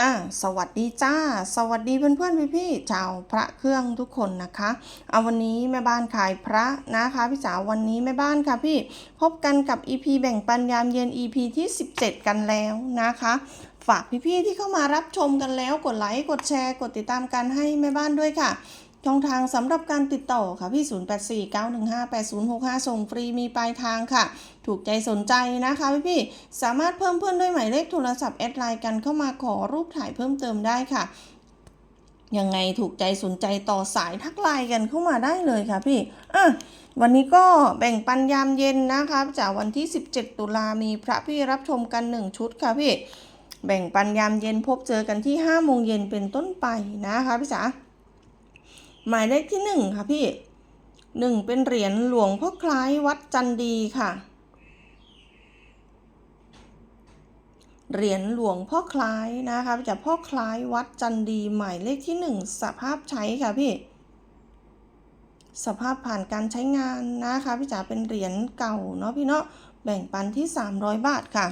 อ่าสวัสดีจ้า สวัสดีเพื่อนๆพี่ๆชาวพระเครื่องทุกคนนะคะเอาวันนี้แม่บ้านขายพระนะคะพี่จ๋าวันนี้แม่บ้านค่ะพี่พบกันกับ EP แบ่งปันยามเย็น EP ที่ 17 กันแล้วนะคะฝากพี่ๆที่เข้ามารับชมกันแล้วกดไลค์กดแชร์ กดติดตามกันให้แม่บ้านด้วยค่ะ ช่องทางสำหรับการติดต่อค่ะพี่0849158065 ส่งฟรีมีปลายทางค่ะ ถูกใจสนใจนะคะพี่พี่ๆสามารถเพิ่มเพื่อนด้วยหมายเลขโทรศัพท์แอดไลน์กันเข้ามาขอรูปถ่ายเพิ่มเติมได้ค่ะยังไงถูกใจสนใจต่อสายทักไลน์กันเข้ามาได้เลยค่ะพี่อะวันนี้ก็แบ่งปันยามเย็นนะคะจากวันที่ 17 ตุลามีพระพี่รับชมกัน 1 ชุดค่ะพี่ แบ่งปันยามเย็นพบเจอกันที่5โมงเย็นเป็นต้นไปนะคะพี่จ๋า หมายเลขที่หนึ่งค่ะพี่หนึ่งเป็นเหรียญหลวงพ่อคล้ายวัดจันดีค่ะ เหรียญหลวงพ่อคล้ายนะคะจากพ่อคล้ายวัดจันดีหมายเลขที่หนึ่งสภาพใช้ค่ะพี่สภาพผ่านการใช้งานนะคะพี่จ๋าเป็นเหรียญเก่าเนาะพี่เนาะแบ่งปันที่ 300 บาทค่ะ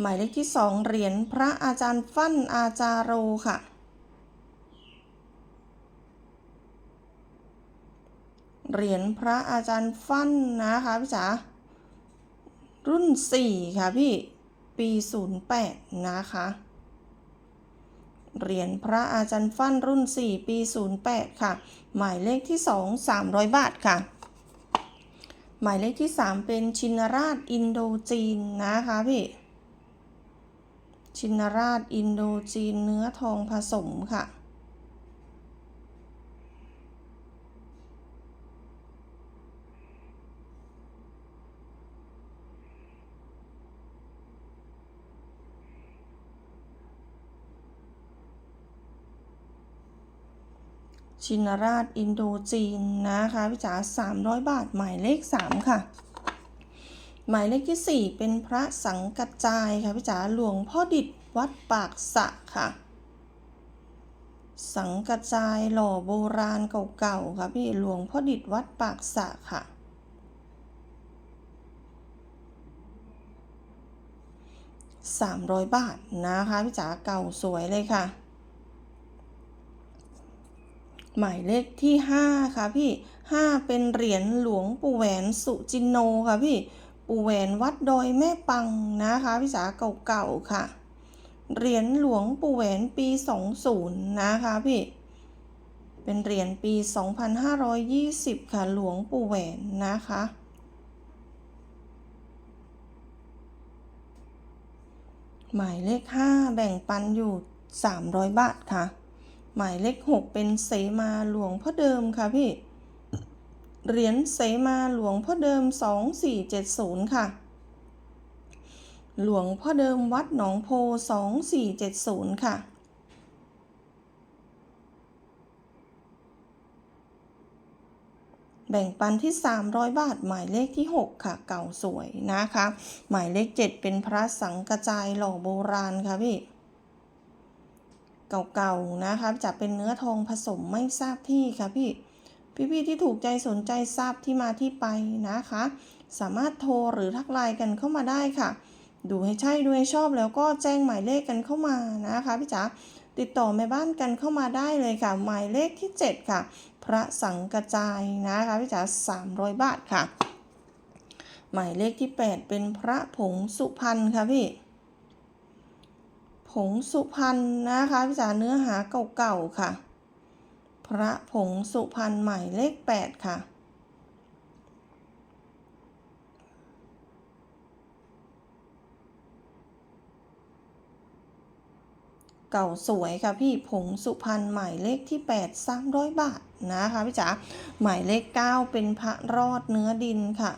หมายเลขที่สองเหรียญพระอาจารย์ฟั่นอาจารโรค่ะ เหรียญพระอาจารย์ฟั่นนะคะพี่จ๋ารุ่น 4 ค่ะพี่ ปี 08 นะคะ เหรียญพระอาจารย์ฟั่นรุ่น 4 ปี 08 ค่ะ หมายเลขที่ 2 300 บาทค่ะ หมายเลขที่ 3 เป็นชินราชอินโดจีนนะคะพี่ ชินราชอินโดจีนเนื้อทองผสมค่ะ ชินราชอินโดจีนนะคะพี่จ๋า300 บาทหมายเลข 3 ค่ะ หมายเลขที่ 4 เป็นพระสังกัจจายค่ะพี่จ๋าหลวงพ่อดิษวัดปากสะค่ะ สังกัจจายหล่อโบราณเก่าๆค่ะพี่หลวงพ่อดิษวัดปากสะค่ะ300 บาทนะคะพี่จ๋าเก่าสวยเลยค่ะ หมายเลขที่ 5 ค่ะพี่ 5 เป็นเหรียญหลวงปู่แหวนสุจินโนค่ะพี่ ปู่แหวนวัดดอยแม่ปังนะคะพี่จ๋าเก่าๆค่ะ เหรียญหลวงปู่แหวนปี 20 นะคะพี่ เป็นเหรียญปี 2520 ค่ะหลวงปู่แหวนนะคะหมายเลข 5 แบ่งปันอยู่ 300 บาทค่ะ หมายเลข6เป็นเสมาหลวงพ่อเดิมค่ะพี่ เหรียญเสมาหลวงพ่อเดิม2470ค่ะ หลวงพ่อเดิมวัดหนองโพ2470ค่ะแบ่งปันที่ 300 บาท หมายเลขที่ 6 ค่ะ เก่าสวยนะคะ หมายเลข 7 เป็นพระสังกระจายหล่อโบราณค่ะพี่ เก่าๆนะคะจะเป็นเนื้อทองผสมไม่ทราบที่ค่ะพี่พี่ๆที่ถูกใจสนใจทราบที่มาที่ไปนะคะ สามารถโทรหรือทักไลน์กันเข้ามาได้ค่ะ ดูให้ใช่ดูให้ชอบแล้วก็แจ้งหมายเลขกันเข้ามานะคะพี่จ๋าติดต่อแม่บ้านกันเข้ามาได้เลยค่ะ หมายเลขที่ 7 ค่ะ พระสังกระจายนะคะพี่จ๋า300 บาทค่ะ หมายเลขที่ 8 เป็นพระผงสุพรรณค่ะพี่ งสุพรรณนะคะพี่จ๋าเนื้อหาเก่าๆค่ะ พระผงสุพรรณหมายเลข 8 ค่ะเก่าสวยค่ะพี่ผงสุพรรณหมายเลขที่8 300 บาทนะคะพี่จ๋าหมายเลข 9 เป็นพระรอดเนื้อดินค่ะ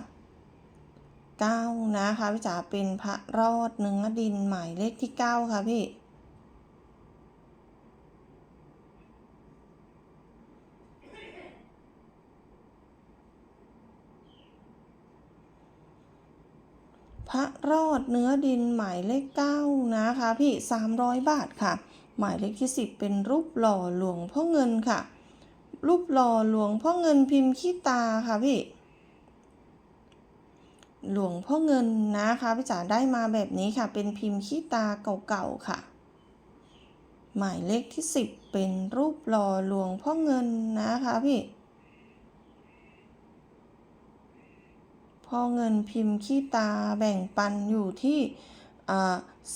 9 นะคะพี่จ๋าเป็นพระรอดเนื้อดินหมายเลขที่ 9 ค่ะพี่ พระรอดเนื้อดินหมายเลข9นะคะพี่300บาทค่ะ หมายเลขที่10เป็นรูปหล่อหลวงพ่อเงินค่ะ รูปหล่อหลวงพ่อเงินพิมพ์ขี้ตาค่ะพี่หลวงพ่อเงินนะคะพี่จ๋าได้มาแบบนี้ค่ะ เป็นพิมพ์ขี้ตาเก่าๆค่ะ หมายเลขที่สิบเป็นรูปหล่อหลวงพ่อเงินนะคะพี่ พ่อเงินพิมพ์ขี้ตาแบ่งปันอยู่ที่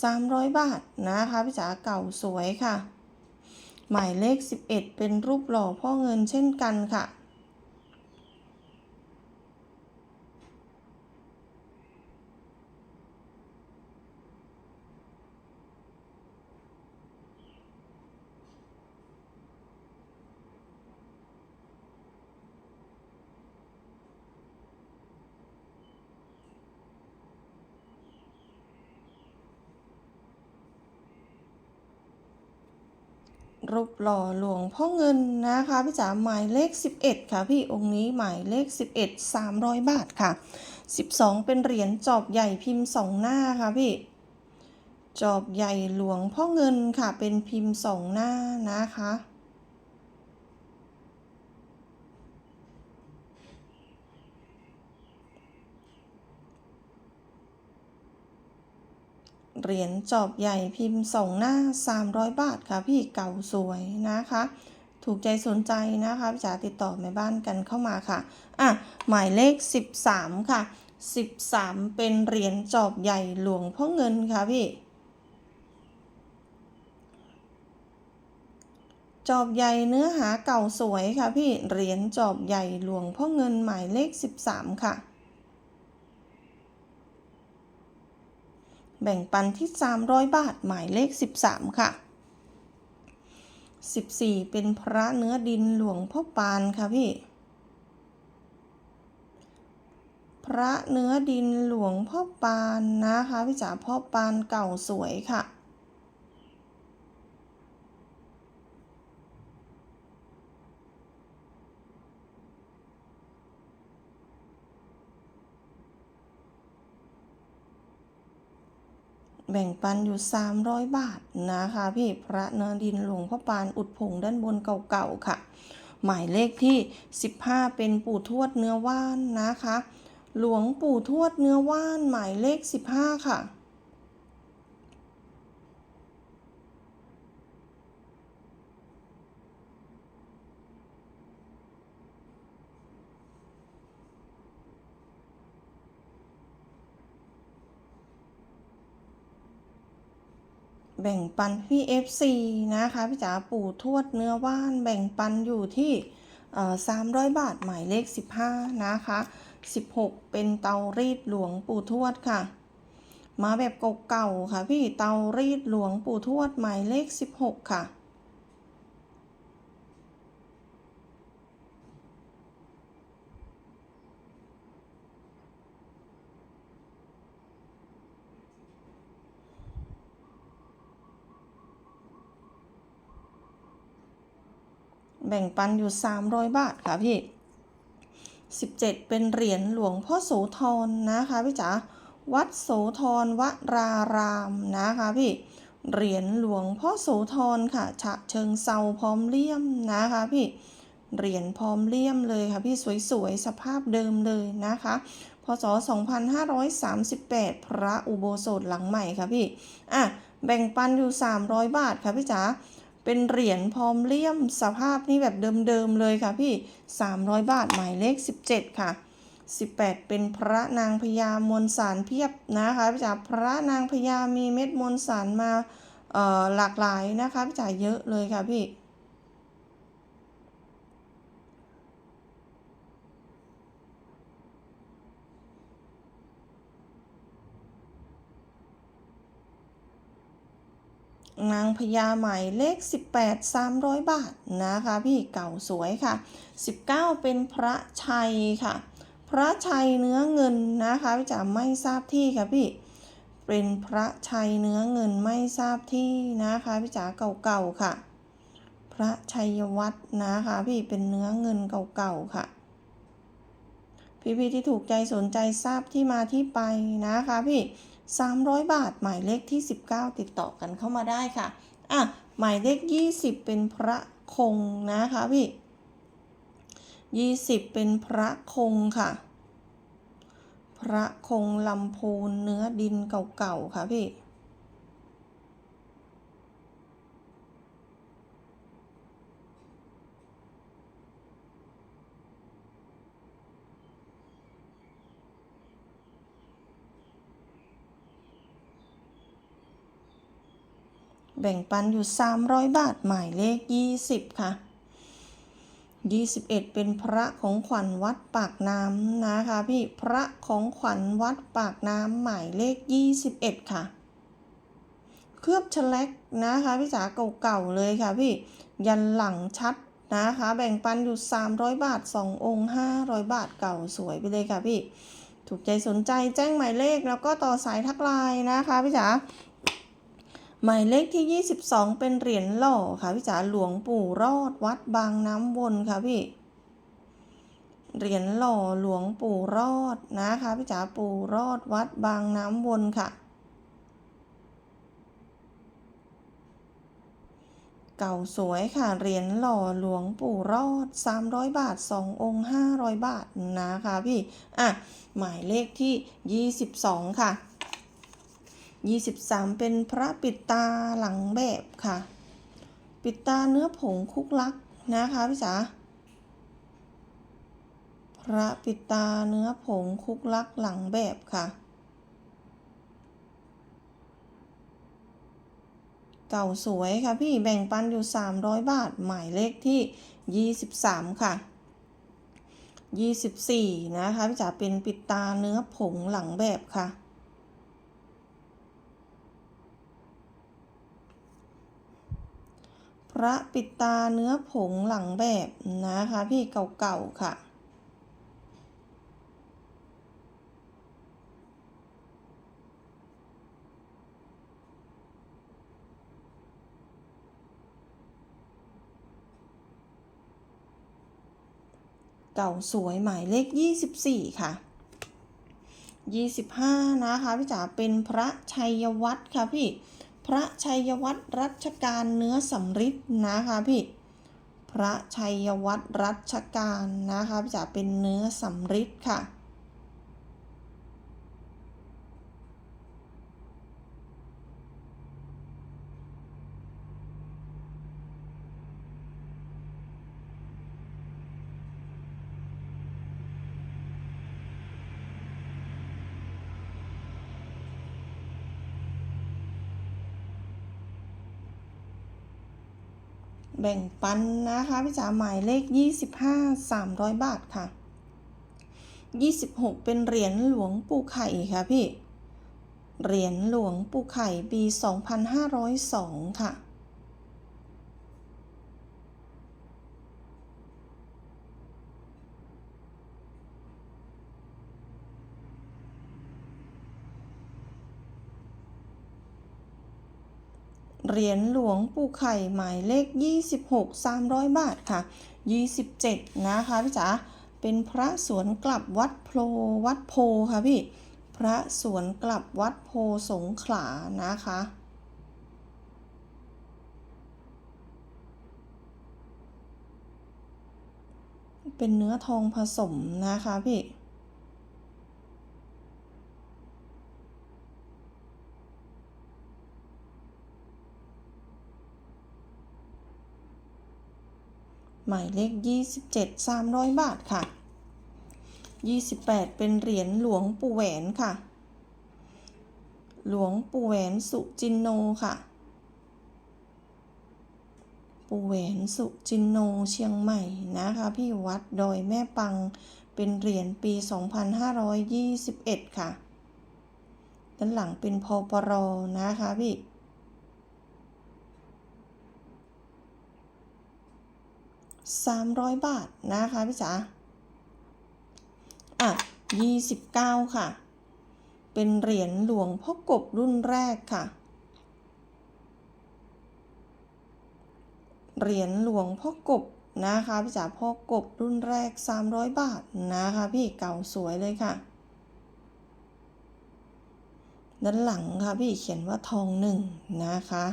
สามร้อยบาทนะคะพี่จ๋าเก่าสวยค่ะ หมายเลข 11 เป็นรูปหล่อพ่อเงินเช่นกันค่ะ รูปหล่อหลวงพ่อเงินนะคะพี่จ๋าหมายเลข 11 ค่ะ พี่องค์นี้หมายเลข 11 300 บาทค่ะ 12 เป็นเหรียญจอบใหญ่พิมพ์สองหน้าค่ะพี่จอบใหญ่หลวงพ่อเงินค่ะเป็นพิมพ์สองหน้านะคะ เหรียญจอบใหญ่พิมพ์สองหน้า 300 บาทค่ะพี่เก่าสวยนะคะ ถูกใจสนใจนะคะพี่จ๋าติดต่อแม่บ้านกันเข้ามาค่ะอะหมายเลข 13 ค่ะ 13 เป็นเหรียญจอบใหญ่หลวงพ่อเงินค่ะพี่จอบใหญ่เนื้อหาเก่าสวยค่ะพี่เหรียญจอบใหญ่หลวงพ่อเงินหมายเลข 13 ค่ะ แบ่งปันที่ 300 บาทหมายเลข 13 ค่ะ 14 เป็นพระเนื้อดินหลวงพ่อปานค่ะพี่ พระเนื้อดินหลวงพ่อปานนะคะพี่จ๋าพ่อปานเก่าสวยค่ะ แบ่งปันอยู่ 300 บาทนะคะ พี่พระเนื้อดินหลวงพ่อปานอุดผงด้านบนเก่าๆค่ะ หมายเลขที่ 15 เป็นปู่ทวดเนื้อว่านนะคะ หลวงปู่ทวดเนื้อว่านหมายเลข 15 ค่ะ แบ่งปันพี่ FC นะคะพี่จ๋าปู่ทวดเนื้อว่าน แบ่งปันอยู่ที่เอ่อ300บาทหมายเลข 15 นะคะ 16 เป็นเตารีดหลวงปู่ทวดค่ะ มาแบบเก่าๆค่ะพี่เตารีดหลวงปู่ทวดหมายเลข 16 ค่ะ แบ่งปันอยู่ 300 บาทค่ะพี่ 17 เป็นเหรียญหลวงพ่อโสธรนะคะพี่จ๋าวัดโสธรวรารามนะคะพี่เหรียญหลวงพ่อโสธรค่ะ ฉะเชิงเซาพร้อมเลี่ยมนะคะพี่เหรียญพร้อมเลี่ยมเลยค่ะพี่สวยๆ สภาพเดิมเลยนะคะพศ 2538 พระอุโบสถหลังใหม่ค่ะพี่อะแบ่งปันอยู่ 300 บาทค่ะพี่จ๋า เป็นเหรียญพร้อมเลี่ยมสภาพนี่แบบเดิมๆเลยค่ะพี่ 300 บาทหมายเลข 17 ค่ะ 18 เป็นพระนางพญามวลสารเพียบนะคะพี่จ๋าพระนางพญามีเม็ดมวลสารมาหลากหลายนะคะพี่จ๋าเยอะเลยค่ะพี่ นางพญาใหมายเลข 18 300 บาทนะคะพี่เก่าสวยค่ะ 19 เป็นพระชัยค่ะ พระชัยเนื้อเงินนะคะพี่จ๋าไม่ทราบที่ค่ะพี่เป็นพระชัยเนื้อเงินไม่ทราบที่นะคะพี่จ๋าเก่าๆค่ะ พระชัยวัฒนะคะพี่เป็นเนื้อเงินเก่าๆค่ะ พี่ๆที่ถูกใจสนใจทราบที่มาที่ไปนะคะพี่ 300 บาทหมายเลขที่ 19 ติดต่อกันเข้ามาได้ค่ะ อะ หมายเลข 20 เป็นพระคงนะคะพี่ 20 เป็นพระคงค่ะ พระคงลำพูนเนื้อดินเก่าๆค่ะพี่ แบ่งปันอยู่ 300 บาทหมายเลข 20 ค่ะ 21 เป็นพระของขวัญวัดปากน้ำนะคะพี่พระของขวัญวัดปากน้ำหมายเลข 21 ค่ะ เคลือบฉลักนะคะพี่จ๋าเก่าๆเลยค่ะพี่ยันหลังชัดนะคะแบ่งปันอยู่ 300 บาท 2 องค์ 500 บาทเก่าสวยไปเลยค่ะพี่ ถูกใจสนใจแจ้งหมายเลขแล้วก็ต่อสายทักไลน์นะคะพี่จ๋า หมายเลขที่ 22 เป็นเหรียญหล่อค่ะพี่จ๋าหลวงปู่รอดวัดบางน้ำวนค่ะพี่ เหรียญหล่อหลวงปู่รอดนะคะพี่จ๋าปู่รอดวัดบางน้ำวนค่ะ เก่าสวยค่ะเหรียญหล่อหลวงปู่รอด 300 บาท 2 องค์ 500 บาทนะคะพี่ อะ หมายเลขที่ 22 ค่ะ 23 เป็นพระปิดตาหลังแบบค่ะ ปิดตาเนื้อผงคุกลักนะคะพี่จ๋าพระปิดตาเนื้อผงคุกลักหลังแบบค่ะ เก่าสวยค่ะพี่แบ่งปันอยู่ 300 บาท หมายเลขที่ 23 ค่ะ 24 นะคะพี่จ๋าเป็นปิดตาเนื้อผงหลังแบบค่ะ พระปิดตาเนื้อผงหลังแบบนะคะ พี่เก่าๆ ค่ะเก่าสวยหมายเลข 24 ค่ะ 25 นะคะ พี่จ๋าเป็นพระชัยวัตรค่ะพี่ พระชัยวัตรรัชกาลเนื้อสำริดนะคะพี่ พระชัยวัตรรัชกาลนะคะจะเป็นเนื้อสำริดค่ะ แบ่งปันนะคะพี่จ๋าหมายเลข 25 300 บาทค่ะ 26 เป็นเหรียญหลวงปู่ไข่ค่ะพี่ เหรียญหลวงปู่ไข่ปี 2502 ค่ะ เหรียญหลวงปู่ไข่หมายเลข 26 300 บาทค่ะ 27 นะคะพี่จ๋าเป็นพระสวนกลับวัดโพวัดโพค่ะพี่ พระสวนกลับวัดโพสงขลานะคะเป็นเนื้อทองผสมนะคะพี่ หมายเลข 27 300 บาทค่ะ 28 เป็นเหรียญหลวงปู่แหวนค่ะ หลวงปู่แหวนสุจินโนค่ะ ปู่แหวนสุจินโนเชียงใหม่นะคะ พี่วัดดอยแม่ปังเป็นเหรียญปี 2521 ค่ะ ด้านหลังเป็นพอปรนะคะพี่ 300 บาทนะคะพี่จ๋าอะ 29 ค่ะ เป็นเหรียญหลวงพ่อกบรุ่นแรกค่ะ เหรียญหลวงพ่อกบนะคะพี่จ๋าพ่อกบรุ่นแรก 300 บาทนะคะพี่เก่าสวยเลยค่ะด้านหลังค่ะพี่เขียนว่าทองหนึ่งนะคะ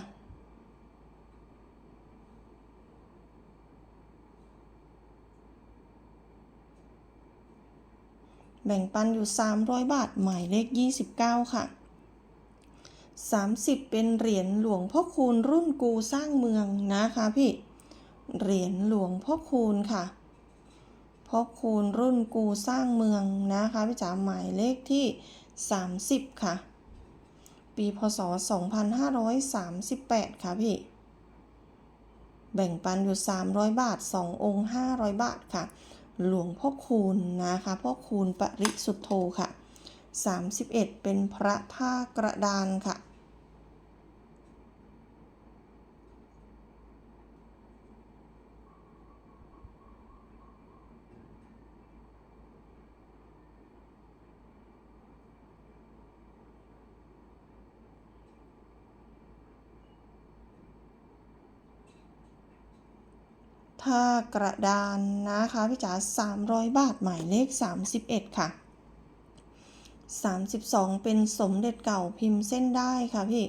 แบ่งปันอยู่ 300 บาท หมายเลข 29 ค่ะ 30 เป็นเหรียญหลวงพ่อคูณรุ่นกูสร้างเมืองนะคะพี่ เหรียญหลวงพ่อคูณค่ะพ่อคูณรุ่นกูสร้างเมืองนะคะพี่จ๋าหมายเลขที่ 30 ค่ะ ปีพศ 2538 ค่ะพี่ แบ่งปันอยู่ 300 บาท 2 องค์ 500 บาทค่ะ หลวงพ่อคูณนะคะพ่อคูณปริสุทโธค่ะ 31 เป็นพระท่ากระดานค่ะ ถ้ากระดานนะคะพี่จ๋า300 บาทหมายเลข 31 ค่ะ 32 เป็นสมเด็จเก่าพิมพ์เส้นได้ค่ะพี่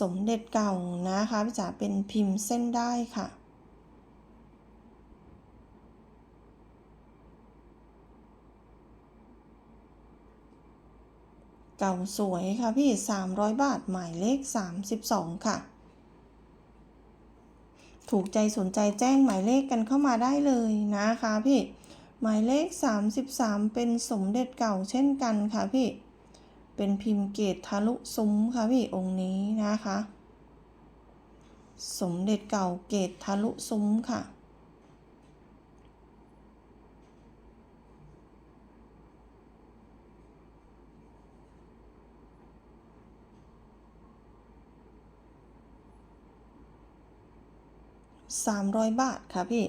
สมเด็จเก่านะคะพี่จ๋าเป็นพิมพ์เส้นได้ค่ะ เก่าสวยค่ะพี่ 300 บาทหมายเลข 32 ค่ะ ถูกใจสนใจแจ้งหมายเลขกันเข้ามาได้เลยนะคะพี่ หมายเลข 33 เป็นสมเด็จเก่าเช่นกันค่ะพี่ เป็นพิมพ์เกตทะลุซุ้มค่ะพี่องค์นี้นะคะ สมเด็จเก่าเกตทะลุซุ้มค่ะ 300 บาทค่ะพี่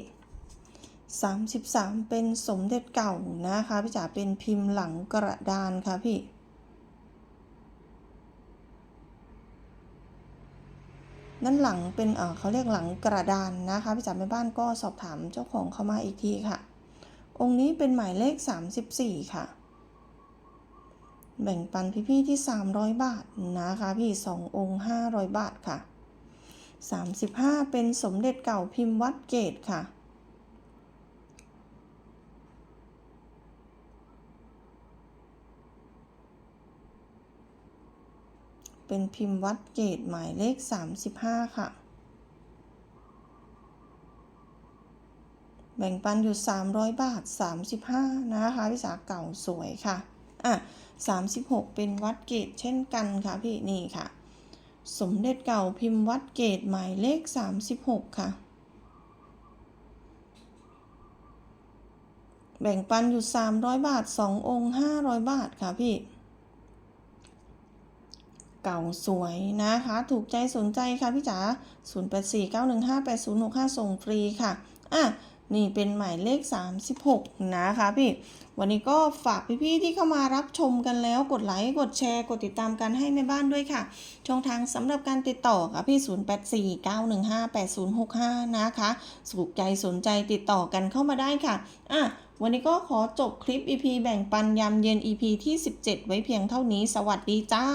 33 เป็นสมเด็จเก่านะคะพี่จ๋าเป็นพิมพ์หลังกระดานค่ะพี่ด้านหลังเป็นเออเขาเรียกหลังกระดานนะคะพี่จ๋าแม่บ้านก็สอบถามเจ้าของเข้ามาอีกทีค่ะ องค์นี้เป็นหมายเลข 34 ค่ะ แบ่งปันพี่ๆที่ 300 บาทนะคะพี่ 2 องค์ 500 บาทค่ะ 35 เป็นสมเด็จเก่าพิมพ์วัดเกตค่ะ เป็นพิมพ์วัดเกตหมายเลข 35 ค่ะ แบ่งปันอยู่ 300 บาท 35 นะคะพี่สาเก่าสวยค่ะ อะ 36 เป็นวัดเกตเช่นกันค่ะพี่นี่ค่ะ สมเด็จเก่าพิมพ์วัดเกตหมายเลข 36 ค่ะ แบ่งปันอยู่ 300 บาท 2 องค์ 500 บาทค่ะพี่ เก่าสวยนะคะ ถูกใจสนใจค่ะพี่จ๋า0849158065 ส่งฟรีค่ะ อะ นี่เป็นหมายเลข 36 นะคะพี่ วันนี้ก็ฝากพี่ๆที่เข้ามารับชมกันแล้วกดไลค์กดแชร์กดติดตามกันให้แม่บ้านด้วยค่ะ ช่องทางสำหรับการติดต่อค่ะพี่ 0849158065 นะคะสุขใจสนใจติดต่อกันเข้ามาได้ค่ะอะวันนี้ก็ขอจบคลิป EP แบ่งปันยามเย็น EP ที่ 17 ไว้เพียงเท่านี้ สวัสดีจ้า